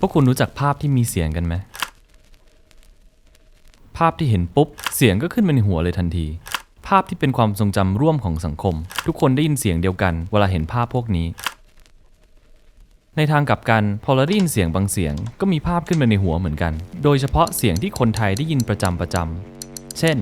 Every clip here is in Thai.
พวกคุณรู้จักภาพที่มีเสียงกันไหม ภาพที่เห็นปุ๊บ เสียงก็ขึ้นมาในหัวเลยทันที ภาพที่เป็นความทรงจำร่วมของสังคม ทุกคนได้ยินเสียงเดียวกัน เวลาเห็นภาพพวกนี้ ในทางกลับกันพอเราได้ยินเสียงบางเสียง ก็มีภาพขึ้นมาในหัวเหมือนกัน โดยเฉพาะเสียงที่คนไทยได้ยินประจำประจำเช่น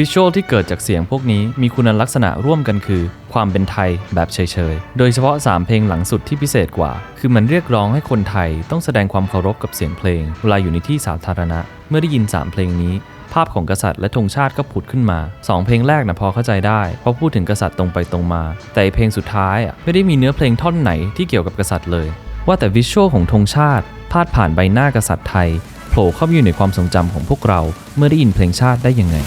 วิชวลที่เกิดจากเสียงพวกนี้มีคุณลักษณะร่วมกันคือ ความเป็นไทยแบบเฉยๆ โดยเฉพาะ 3 เพลงหลังสุดที่พิเศษกว่า คือมันเรียกร้องให้คนไทยต้องแสดงความเคารพกับเสียงเพลง เวลาอยู่ในที่สาธารณะ เมื่อได้ยิน 3 เพลงนี้ ภาพของกษัตริย์และธงชาติก็ผุดขึ้นมา 2 เพลงแรกนะพอเข้าใจได้ เพราะพูดถึงกษัตริย์ตรงไปตรงมา แต่เพลงสุดท้ายอะไม่ได้มีเนื้อเพลงท่อนไหนที่เกี่ยวกับกษัตริย์เลย ว่าแต่วิชวลของธงชาติพาดผ่านใบหน้ากษัตริย์ไทยโผล่เข้ามาอยู่ในความทรงจำของพวกเราเมื่อได้ยินเพลงชาติได้ยังไง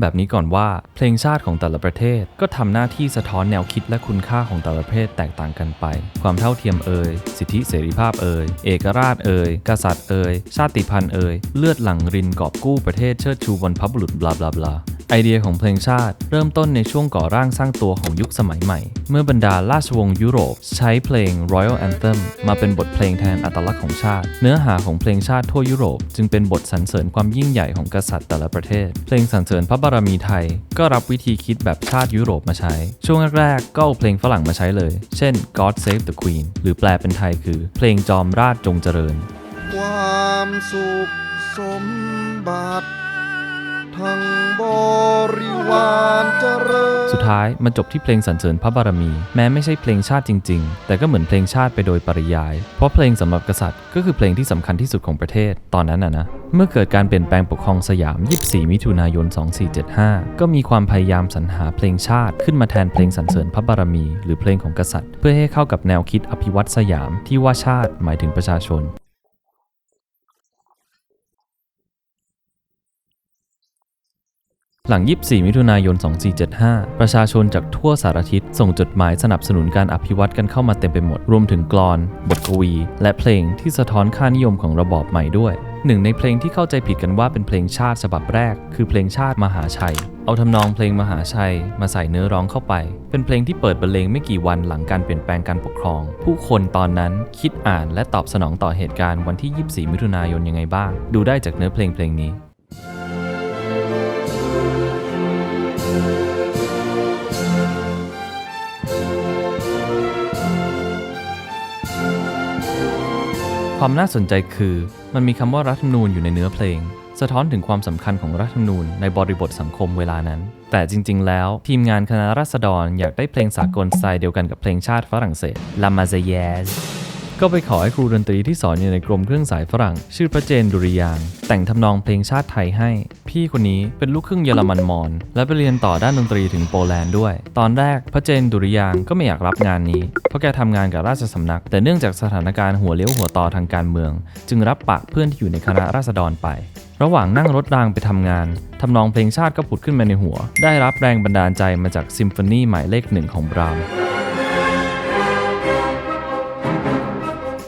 แบบนี้ก่อนว่า เพลงชาติของแต่ละประเทศ ก็ทำหน้าที่สะท้อนแนวคิดและคุณค่าของแต่ละประเทศแตกต่างกันไป ความเท่าเทียมเอ่ยสิทธิเสรีภาพเอ่ยเอกราชเอ่ยกษัตริย์เอ่ยชาติพันธุ์เอ่ยเลือดหลั่งรินกอบกู้ประเทศเชิดชูบรรพบุรุษบลาบลาบลา ไอเดียของเพลงชาติเริ่มต้นในช่วงก่อร่างสร้างตัวของยุคสมัยใหม่ เมื่อบรรดาราชวงศ์ยุโรป ใช้เพลง Royal Anthem มาเป็นบทเพลงแทนอัตลักษณ์ของชาติ เนื้อหาของเพลงชาติทั่วยุโรป จึงเป็นบทสรรเสริญความยิ่งใหญ่ของกษัตริย์แต่ละประเทศ เพลงสรรเสริญพระบารมีไทย ก็รับวิธีคิดแบบชาติยุโรปมาใช้ ช่วงแรกๆก็เอาเพลงฝรั่งมาใช้เลย เช่น God Save the Queen หรือแปลเป็นไทยคือ เพลงจอมราชจงเจริญ ความสุขสมบัติ สุดท้ายมันจบที่เพลงสรรเสริญพระบารมี แม้ไม่ใช่เพลงชาติจริง ๆ แต่ก็เหมือนเพลงชาติไปโดยปริยาย เพราะเพลงสำหรับกษัตริย์ก็คือเพลงที่สำคัญที่สุดของประเทศตอนนั้นนะนะเมื่อเกิดการเปลี่ยนแปลงปกครองสยาม 24 มิถุนายน 2475 ก็มีความพยายามสรรหาเพลงชาติขึ้นมาแทนเพลงสรรเสริญพระบารมี หรือเพลงของกษัตริย์ เพื่อให้เข้ากับแนวคิดอภิวัตสยามที่ว่าชาติหมายถึงประชาชน หลัง 24 มิถุนายน 2475 ประชาชนจากทั่วสารทิศส่งจดหมายสนับสนุนการอภิวัตกันเข้ามาเต็มไปหมด รวมถึงกลอน บทกวี และเพลงที่สะท้อนค่านิยมของระบอบใหม่ด้วย หนึ่งในเพลงที่เข้าใจผิดกันว่าเป็นเพลงชาติฉบับแรก คือเพลงชาติมหาชัย เอาทำนองเพลงมหาชัย มาใส่เนื้อร้องเข้าไป เป็นเพลงที่เปิดบรรเลงไม่กี่วันหลังการเปลี่ยนแปลงการปกครอง ผู้คนตอนนั้นคิดอ่านและตอบสนองต่อเหตุการณ์วันที่ 24 มิถุนายนยังไงบ้าง ดูได้จากเนื้อเพลงเพลงนี้ ความน่าสนใจคือ มันมีคำว่ารัฐธรรมนูญอยู่ในเนื้อเพลง สะท้อนถึงความสำคัญของรัฐธรรมนูญในบริบทสังคมเวลานั้น แต่จริง ๆ แล้วทีมงานคณะราษฎรอยากได้เพลงสากลสไตล์เดียวกันกับเพลงชาติฝรั่งเศส La Marseillaise ก็ไปขอให้ครูดนตรีที่สอนอยู่ในกรมเครื่องสายฝรั่ง ชื่อพระเจนดุริยาง แต่งทำนองเพลงชาติไทยให้ พี่คนนี้เป็นลูกครึ่งเยอรมันมอญและไปเรียนต่อด้านดนตรีถึงโปแลนด์ด้วย ตอนแรกพระเจนดุริยางก็ไม่อยากรับงานนี้ เพราะแกทำงานกับราชสำนัก แต่เนื่องจากสถานการณ์หัวเลี้ยวหัวต่อทางการเมือง จึงรับปากเพื่อนที่อยู่ในคณะราษฎรไประหว่างนั่งรถรางไปทำงาน ทำนองเพลงชาติก็ผุดขึ้นมาในหัว ได้รับแรงบันดาลใจมาจากซิมโฟนีหมายเลขหนึ่งของบราม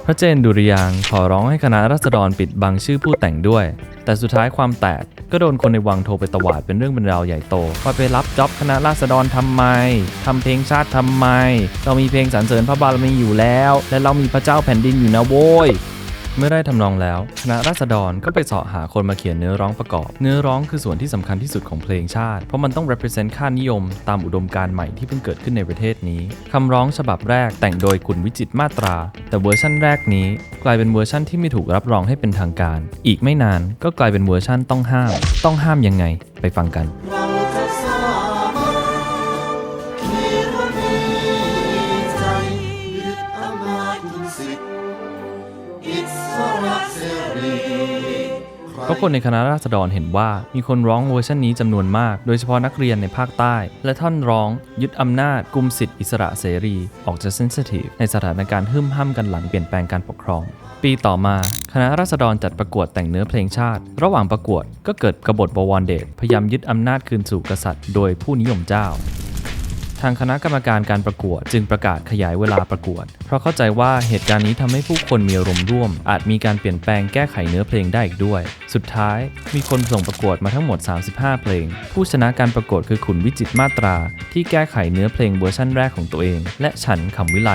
พระเจนดุริยางขอร้องให้คณะรัษฎรปิดบังชื่อผู้แต่งด้วย แต่สุดท้ายความแตกก็โดนคนในวังโทรไปตวาดเป็นเรื่องเป็นราวใหญ่โตว่าไปรับจ็อบคณะราษฎรทำไมทำเพลงชาติทำไม เรามีเพลงสรรเสริญพระบารมีอยู่แล้ว และเรามีพระเจ้าแผ่นดินอยู่นะโว้ย เมื่อได้ทำนองแล้วคณะราษฎรก็ไปเสาะหาคนมาเขียนเนื้อร้องประกอบ เนื้อร้องคือส่วนที่สำคัญที่สุดของเพลงชาติ เพราะมันต้อง represent ค่านิยม ตามอุดมการณ์ใหม่ที่เพิ่งเกิดขึ้นในประเทศนี้คำร้องฉบับแรกแต่งโดยกุลวิจิตมาตรา แต่เวอร์ชั่นแรกนี้ กลายเป็นเวอร์ชั่นที่ไม่ถูกรับรองให้เป็นทางการ อีกไม่นานก็กลายเป็นเวอร์ชั่นต้องห้าม ต้องห้ามยังไง ไปฟังกัน ราะคนในคณะราษฎรเห็นว่ามีคนร้องเวอร์ชันนี้จำนวนมาก โดยเฉพาะนักเรียนในภาคใต้ และท่อนร้อง ยึดอำนาจกุมสิทธิอิสระเสรี ออกจะเซนซิทีฟในสถานการณ์หึ่มห้ำกันหลังเปลี่ยนแปลงการปกครอง ปีต่อมา คณะราษฎรจัดประกวดแต่งเนื้อเพลงชาติ ระหว่างประกวดก็เกิดกบฏบวรเดชพยายามยึดอำนาจคืนสู่กษัตริย์ โดยผู้นิยมเจ้า ทางคณะกรรมการการประกวด จึงประกาศขยายเวลาประกวด เพราะเข้าใจว่าเหตุการณ์นี้ทำให้ผู้คนมีอารมณ์ร่วม อาจมีการเปลี่ยนแปลงแก้ไขเนื้อเพลงได้อีกด้วย สุดท้าย มีคนส่งประกวดมาทั้งหมด 35 เพลง ผู้ชนะการประกวดคือขุนวิจิตมาตรา ที่แก้ไขเนื้อเพลงเวอร์ชั่นแรกของตัวเอง และฉันคำวิไล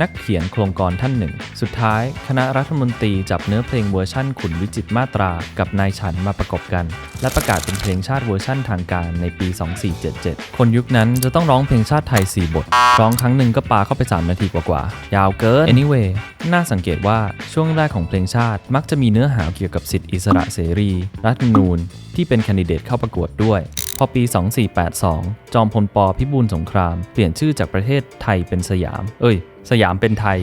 นักเขียนโครงกรท่านหนึ่ง สุดท้าย คณะรัฐมนตรีจับเนื้อเพลงเวอร์ชั่นขุนวิจิตมาตรา กับนายฉันมาประกบกัน และประกาศเป็นเพลงชาติเวอร์ชั่นทางการในปี 2477 คนยุคนั้นจะต้องร้องเพลงชาติไทย 4 บท ร้องครั้งหนึ่งก็ปาเข้าไป 3 นาทีกว่าๆ ยาวเกิน anyway น่าสังเกตว่าช่วงแรกของเพลงชาติมักจะมีเนื้อหาเกี่ยวกับสิทธิอิสระเสรี รัฐธรรมนูญที่เป็นคนดิเดตเข้าประกวดด้วย พอปี 2482 จอมพลปพิบูลสงคราม เปลี่ยนชื่อจากประเทศไทยเป็นสยาม เอ้ย สยามเป็นไทย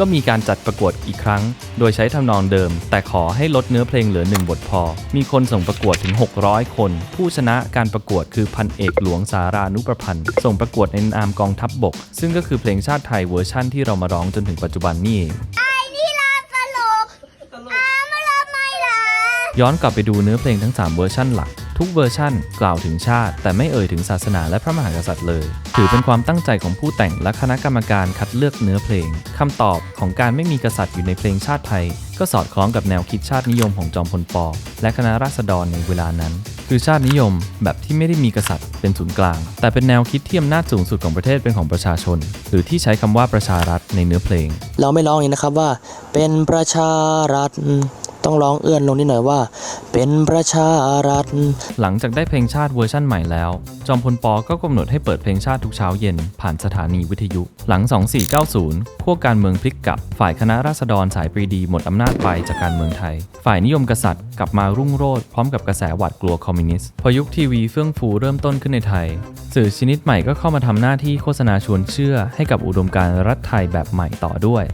ก็มีการจัดประกวดอีกครั้ง โดยใช้ทำนองเดิม แต่ขอให้ลดเนื้อเพลงเหลือ 1 บทพอ มีคนส่งประกวดถึง 600 คน ผู้ชนะการประกวดคือพันเอกหลวงสารานุประพันธ์ ส่งประกวดในนามกองทัพบบก ซึ่งก็คือเพลงชาติไทยเวอร์ชั่นที่เรามาร้องจนถึงปัจจุบันนี่เองย้อนกลับไปดูเนื้อเพลงทั้ง 3 เวอร์ชั่นหลัก ทุกเวอร์ชั่น กล่าวถึงชาติ แต่ไม่เอ่ยถึงศาสนาและพระมหากษัตริย์เลย ถือเป็นความตั้งใจของผู้แต่งและคณะกรรมการคัดเลือกเนื้อเพลงคำตอบของการไม่มีกษัตริย์อยู่ในเพลงชาติไทย ก็สอดคล้องกับแนวคิดชาตินิยมของจอมพลปและคณะราษฎรในเวลานั้น คือชาตินิยมแบบที่ไม่ได้มีกษัตริย์เป็นศูนย์กลาง แต่เป็นแนวคิดที่อำนาจสูงสุดของประเทศเป็นของประชาชน หรือที่ใช้คำว่าประชารัฐในเนื้อเพลง เราไม่ร้ององนี้นะครับว่า เป็นประชารัฐ ต้องร้องเอื้อนลงนิดหน่อยว่า เป็นประชารัฐ หลังจากได้เพลงชาติเวอร์ชั่นใหม่แล้ว จอมพลปอก็กำหนดให้เปิดเพลงชาติทุกเช้าเย็น ผ่านสถานีวิทยุ หลัง 2490พวกการเมืองพลิกกลับ ฝ่ายคณะราษฎรสายปรีดีหมดอำนาจไปจากการเมืองไทย ฝ่ายนิยมกษัตริย์กลับมารุ่งโรจน์พร้อมกับกระแสหวาดกลัวคอมมิวนิสต์พอยุคทีวีเฟื่องฟูเริ่มต้นขึ้นในไทย สื่อชนิดใหม่ก็เข้ามาทำหน้าที่โฆษณาชวนเชื่อให้กับอุดมการณ์รัฐไทยแบบใหม่ต่อด้วย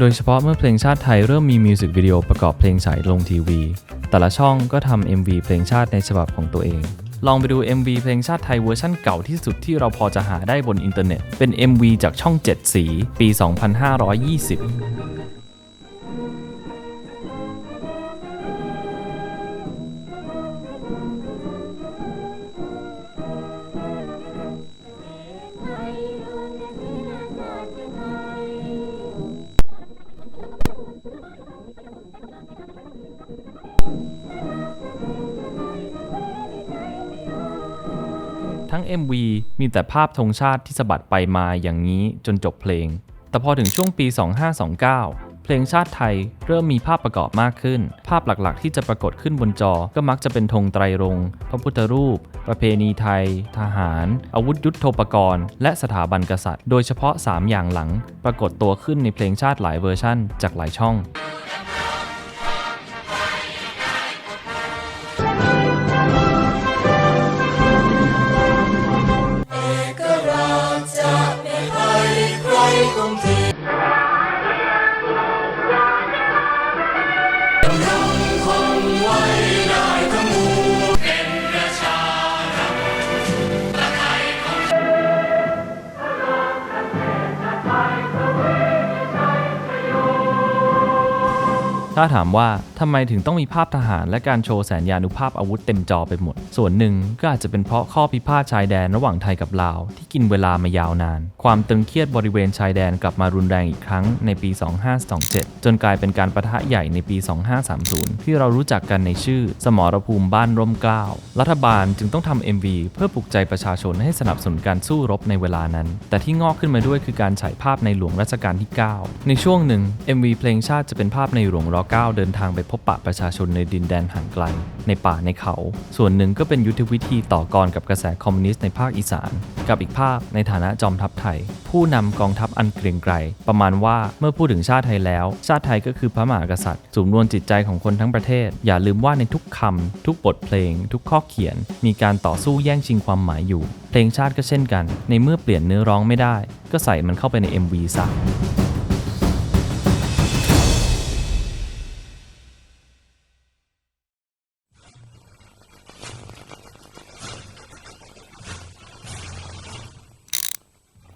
โดยเฉพาะเมื่อเพลงชาติไทยเริ่มมีมิวสิกวิดีโอประกอบเพลงฉายลงทีวี แต่ละช่องก็ทำ MV เพลงชาติในฉบับของตัวเอง ลองไปดู MV เพลงชาติไทยเวอร์ชั่นเก่าที่สุดที่เราพอจะหาได้บนอินเทอร์เน็ต เป็น MV จากช่อง 7 สี ปี 2520 ทั้ง MV มีแต่ภาพธงชาติที่สะบัดไปมาอย่างนี้จนจบเพลง แต่พอถึงช่วงปี 2529 เพลงชาติไทยเริ่มมีภาพประกอบมากขึ้น ภาพหลักๆ ที่จะปรากฏขึ้นบนจอก็มักจะเป็นธงไตรรงค์พระพุทธรูป ประเพณีไทย ทหาร อาวุธยุทโธปกรณ์ และสถาบันกษัตริย์ โดยเฉพาะ 3 อย่างหลัง ปรากฏตัวขึ้นในเพลงชาติหลายเวอร์ชั่น จากหลายช่อง ถ้าถามว่าทำไมถึงต้องมีภาพทหารและการโชว์แสนยานุภาพอาวุธเต็มจอไปหมด ส่วนหนึ่งก็อาจจะเป็นเพราะข้อพิพาทชายแดนระหว่างไทยกับลาว ที่กินเวลามายาวนาน ความตึงเครียดบริเวณชายแดนกลับมารุนแรงอีกครั้งในปี 2527 จนกลายเป็นการประทะใหญ่ในปี 2530 ที่เรารู้จักกันในชื่อสมรภูมิบ้านร่มเกล้า รัฐบาลจึงต้องทำ MV เพื่อปลุกใจประชาชนให้สนับสนุนการสู้รบในเวลานั้น แต่ที่งอกขึ้นมาด้วยคือการฉายภาพในหลวงรัชกาลที่ 9 ในช่วงหนึ่ง MV เพลงชาติจะเป็นภาพในหลวงร9เดินทางไปพบปะประชาชนในดินแดนห่างไกล ในป่าในเขา ส่วนหนึ่งก็เป็นยุทธวิธีต่อกรกับกระแสคอมมิวนิสต์ในภาคอีสาน กับอีกภาพในฐานะจอมทัพไทย ผู้นำกองทัพอันเกรียงไกรประมาณว่าเมื่อพูดถึงชาติไทยแล้วชาติไทยก็คือพระมหากษัตริย์สูมรวนจิตใจของคนทั้งประเทศ อย่าลืมว่าในทุกคำทุกบทเพลง ทุกข้อเขียน มีการต่อสู้แย่งชิงความหมายอยู่ เพลงชาติก็เช่นกัน ในเมื่อเปลี่ยนเนื้อร้องไม่ได้ ก็ใส่มันเข้าไปใน MV ซะ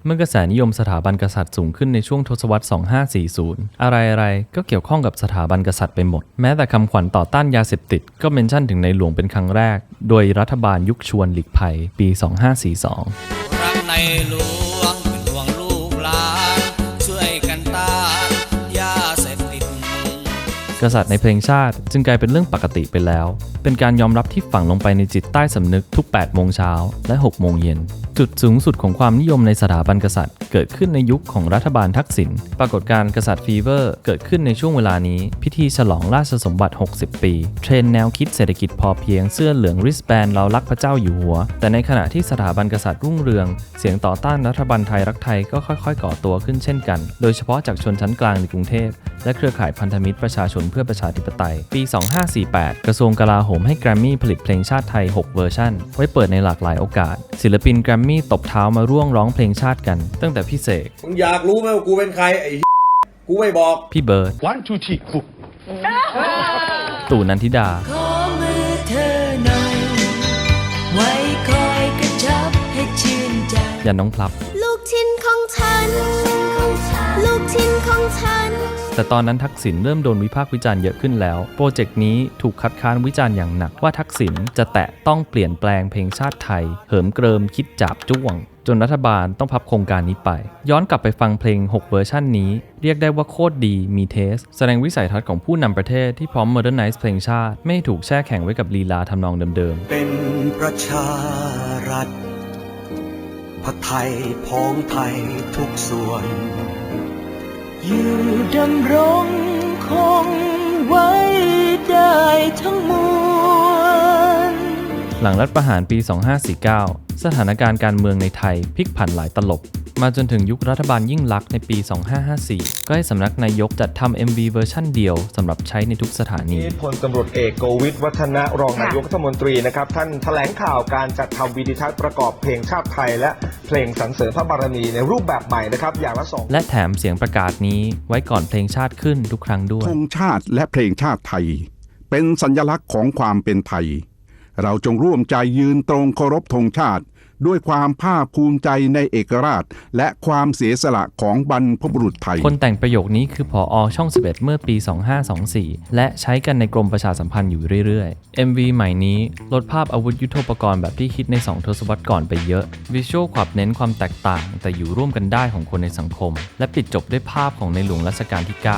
เมื่อกระแสนิยมสถาบันกษัตริย์สูงขึ้นในช่วงทศวรรษ 2540 อะไรๆ ก็เกี่ยวข้องกับสถาบันกษัตริย์ไปหมด แม้แต่คำขวัญต่อต้านยาเสพติด ก็เมนชั่นถึงในหลวงเป็นครั้งแรก โดยรัฐบาลยุคชวนหลีกภัยปี 2542 รักในหลวง กษัตริย์ในเพลงชาติ จึงกลายเป็นเรื่องปกติไปแล้ว เป็นการยอมรับที่ฝังลงไปในจิตใต้สำนึกทุก 8 โมงเช้าและ 6 โมงเย็น จุดสูงสุดของความนิยมในสถาบันกษัตริย์ เกิดขึ้นในยุคของรัฐบาลทักษิณ ปรากฏการ์กษัตริย์ฟีเวอร์เกิดขึ้นในช่วงเวลานี้ พิธีฉลองราชสมบัติ 60 ปี เทรนแนวคิดเศรษฐกิจพอเพียงเสื้อเหลืองริสแบนเรารักพระเจ้าอยู่หัว แต่ในขณะที่สถาบันกษัตริย์รุ่งเรือง เสียงต่อต้านรัฐบาลไทยรักไทยก็ค่อย ๆ ก่อตัวขึ้นเช่นกัน โดยเฉพาะจากชนชั้นกลางในกรุงเทพและเครือข่ายพันธมิตรประชาชนเพื่อประชาธิปไตย ปี 2548 กระทรวงกลาโหมให้แกรมมี่ผลิตเพลงชาติไทย 6 เวอร์ชันไว้เปิดในหลากหลายโอกาส ศิลปินแกรมมี่ตบเท้ามาร่วงร้องเพลงชาติกัน ตั้งแต่พี่เสกมึงอยากรู้ไหมว่ากูเป็นใครไอ้กูไม่บอกพี่เบิร์ด One, two, three, four. ตู่นันทิดาขอมือเธอหน่อยไว้คอยกระชับให้ชื่นใจยันน้องพลับ ลูกชิ้นของฉัน ลูกชิ้นของฉัน แต่ตอนนั้นทักษิณเริ่มโดนวิพากษ์วิจารณ์เยอะขึ้นแล้ว โปรเจกต์นี้ถูกคัดค้านวิจารณ์อย่างหนักว่าทักษิณจะแตะต้องเปลี่ยนแปลงเพลงชาติไทย เหิมเกริมคิดจับจ้วง จนรัฐบาลต้องพับโครงการนี้ไป ย้อนกลับไปฟังเพลง 6 เวอร์ชันนี้ เรียกได้ว่าโคตรดีมีเทส แสดงวิสัยทัศน์ของผู้นำประเทศที่พร้อม modernize เพลงชาติ ไม่ถูกแช่แข็งไว้กับลีลาทำนองเดิมเป็นประชารัฐพระไทยพ้องไทยทุกส่วน อยู่ดำรงคงไว้ได้ทั้งมวล หลังรัฐประหารปี 2549 สถานการณ์การเมืองในไทยพลิกผันหลายตลบ มาจนถึงยุครัฐบาลยิ่งลักษณ์ในปี 2554 ก็ให้สำนักนายกจัดทำ MV เวอร์ชั่นเดียวสำหรับใช้ในทุกสถานีพลตำรวจเอกโกวิทวัฒนะรองนายกรัฐมนตรีนะครับ ท่านแถลงข่าวการจัดทำวิดีทัศน์ประกอบเพลงชาติไทย และเพลงสรรเสริญพระบารมีในรูปแบบใหม่นะครับอย่างละสองและแถมเสียงประกาศนี้ไว้ก่อนเพลงชาติขึ้นทุกครั้งด้วยธงชาติและเพลงชาติไทย เป็นสัญลักษณ์ของความเป็นไทย เราจงร่วมใจยืนตรงเคารพธงชาติ ด้วยความภาคภูมิใจในเอกราช และความเสียสละของบรรพบุรุษไทย คนแต่งประโยคนี้คือผออช่อง 11 เมื่อปี 2524 และใช้กันในกรมประชาสัมพันธ์อยู่เรื่อยๆ MV ใหม่นี้ลดภาพอาวุธยุโทโธปกรณ์แบบที่คิดใน 2 ทศวรรษก่อนไปเยอะ วิชวลขับเน้นความแตกต่าง แต่อยู่ร่วมกันได้ของคนในสังคม และปิดจบด้วยภาพของในหลวงรัชกาลที่ 9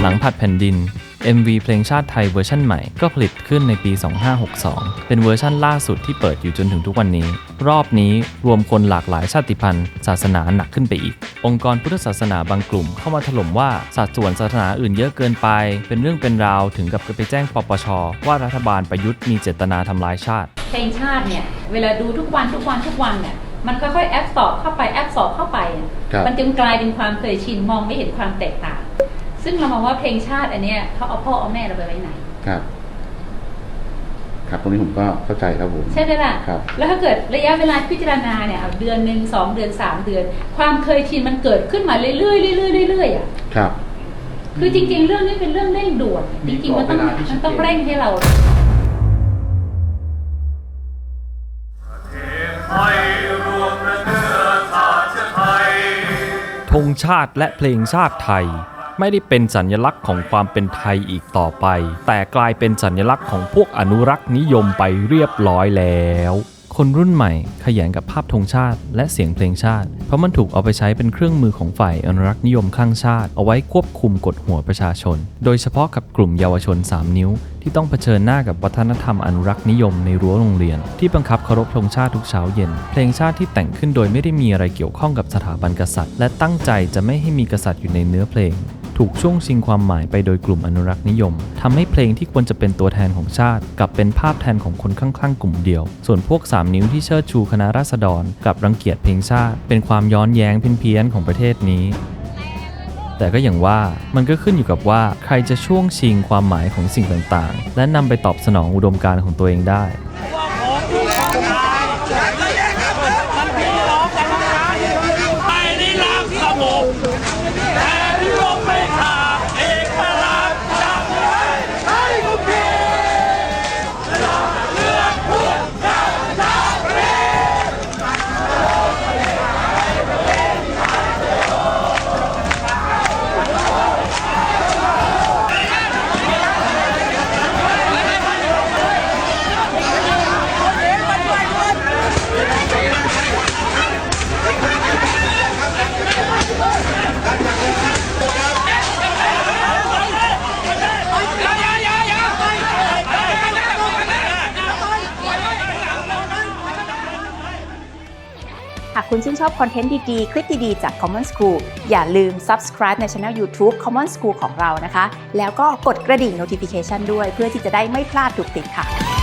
หลังผัดแผ่นดิน MV เพลงชาติไทยเวอร์ชั่นใหม่ก็ผลิตขึ้นในปี 2562 เป็นเวอร์ชั่นล่าสุดที่เปิดอยู่จนถึงทุกวันนี้ รอบนี้รวมคนหลากหลายชาติพันธุ์ ศาสนาหนักขึ้นไปอีก องค์กรพุทธศาสนาบางกลุ่มเข้ามาถล่มว่าสัดส่วนศาสนาอื่นเยอะเกินไป เป็นเรื่องเป็นราวถึงกับไปแจ้งปปช ว่ารัฐบาลประยุทธ์มีเจตนาทำลายชาติ เพลงชาติเนี่ยเวลาดูทุกวันทุกวันทุกวันเนี่ยมันค่อยๆแอปสอบเข้าไปแอปสอบเข้าไปอะครับมันจึงกลายเป็นความเคยชินมองไม่เห็นความแตกต่าง ซึ่งเรามองว่าเพลงชาติอันเนี้ยเขาเอาพ่อเอาแม่เราไปไว้ไหน ครับ ครับตรงนี้ผมก็เข้าใจครับผม ใช่ไหมล่ะ ครับ แล้วถ้าเกิดระยะเวลาพิจารณาเนี่ยเอาเดือนหนึ่งสองเดือนสามเดือน ความเคยชินมันเกิดขึ้นมาเรื่อยๆเรื่อยๆเรื่อยๆอะ ครับ คือจริง ๆ เรื่องนี้เป็นเรื่องเร่งด่วนจริงๆมันต้องมันต้องเร่งให้เรา ธงชาติและเพลงชาติไทย ไม่ได้เป็นสัญลักษณ์ของความเป็นไทยอีกต่อไป แต่กลายเป็นสัญลักษณ์ของพวกอนุรักษ์นิยมไปเรียบร้อยแล้ว คนรุ่นใหม่ขยันกับภาพธงชาติและเสียงเพลงชาติ เพราะมันถูกเอาไปใช้เป็นเครื่องมือของฝ่ายอนุรักษ์นิยมข้างชาติ เอาไว้ควบคุมกดหัวประชาชน โดยเฉพาะกับกลุ่มเยาวชน 3 นิ้วที่ต้องเผชิญหน้ากับวัฒนธรรมอนุรักษ์นิยมในรั้วโรงเรียน ที่บังคับเคารพธงชาติทุกเช้าเย็น เพลงชาติที่แต่งขึ้นโดยไม่ได้มีอะไรเกี่ยวข้องกับสถาบันกษัตริย์ และตั้งใจจะไม่ให้มีกษัตริย์อยู่ในเนื้อเพลง ถูกช่วงชิงความหมายไปโดยกลุ่มอนุรักษ์นิยมทำให้เพลงที่ควรจะเป็นตัวแทนของชาติกลับเป็นภาพแทนของคนข้างๆ กลุ่มเดียว ส่วนพวก 3 นิ้วที่เชิดชูคณะราษฎรกลับรังเกียจเพลงชาติ เป็นความย้อนแย้งเพี้ยนๆของประเทศนี้แต่ก็อย่างว่ามันก็ขึ้นอยู่กับว่าใครจะช่วงชิงความหมายของสิ่งต่างๆ และนำไปตอบสนองอุดมการณ์ของตัวเองได้ คุณชื่นชอบคอนเทนต์ดีๆ คลิปดีๆ จาก Common School อย่าลืม subscribe ในช anel YouTube Common School ของเรานะคะ แล้วก็กดกระดิ่ง notification ด้วย เพื่อที่จะได้ไม่พลาดทุกติดค่ะ